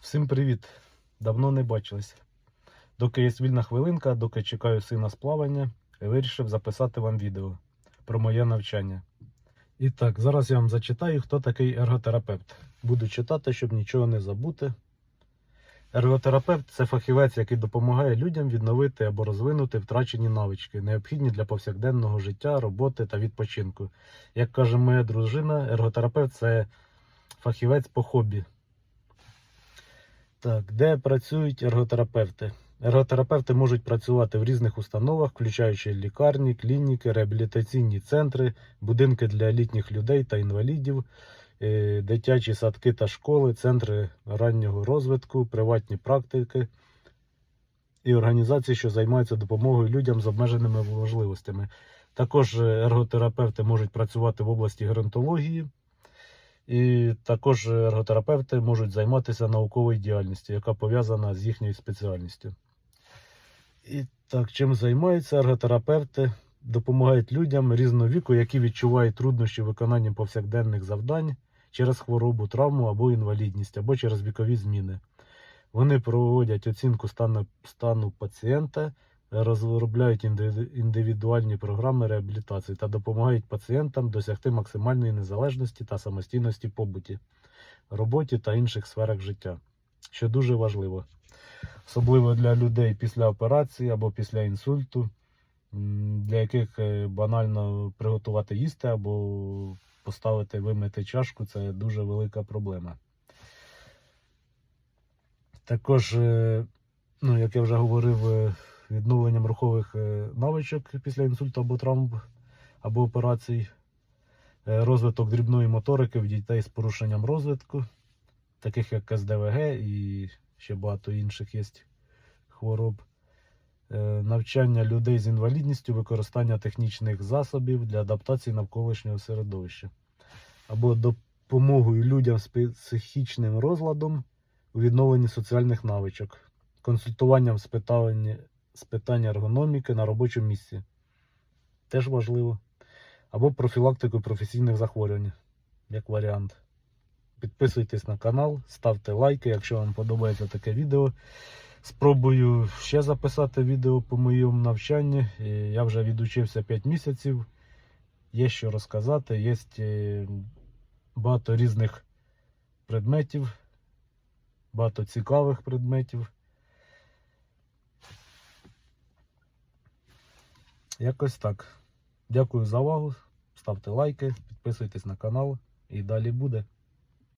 Всім привіт! Давно не бачились. Доки є вільна хвилинка, доки чекаю сина з плавання, вирішив записати вам відео про моє навчання. І так, зараз я вам зачитаю, хто такий ерготерапевт. Буду читати, щоб нічого не забути. Ерготерапевт це фахівець, який допомагає людям відновити або розвинути втрачені навички, необхідні для повсякденного життя, роботи та відпочинку. Як каже моя дружина, ерготерапевт це фахівець по хобі. Так, де працюють ерготерапевти? Ерготерапевти можуть працювати в різних установах, включаючи лікарні, клініки, реабілітаційні центри, будинки для літніх людей та інвалідів, е, дитячі садки та школи, центри раннього розвитку, приватні практики і організації, що займаються допомогою людям з обмеженими можливостями. Також е, ерготерапевти можуть працювати в області геронтології. І також ерготерапевти можуть займатися науковою діяльністю, яка пов'язана з їхньою спеціальністю. І так, чим займаються ерготерапевти? Допомагають людям різного віку, які відчувають труднощі виконанням повсякденних завдань через хворобу, травму або інвалідність, або через вікові зміни. Вони проводять оцінку стану, стану пацієнта, розробляють індивідуальні програми реабілітації та допомагають пацієнтам досягти максимальної незалежності та самостійності побуті, роботі та інших сферах життя, що дуже важливо, особливо для людей після операції або після інсульту, для яких е, банально приготувати їсти або поставити вимити чашку це дуже велика проблема. Також, е, ну, як я вже говорив, е, відновленням рухових е, навичок після інсульту або травм або операцій, е, розвиток дрібної моторики в дітей з порушенням розвитку, таких як СДВГ і ще багато інших є хвороб, е, навчання людей з інвалідністю, використання технічних засобів для адаптації навколишнього середовища, або допомогою людям з психічним розладом у відновленні соціальних навичок, консультуванням з питання, з питання ергономіки на робочому місці. Теж важливо. Або профілактику професійних захворювань, як варіант. Підписуйтесь на канал, ставте лайки, якщо вам подобається таке відео. Спробую ще записати відео по моєму навчанні. Я вже відучився 5 місяців. Є що розказати, є е, багато різних предметів, багато цікавих предметів. Якось так. Дякую за увагу. Ставте лайки, підписуйтесь на канал і далі буде.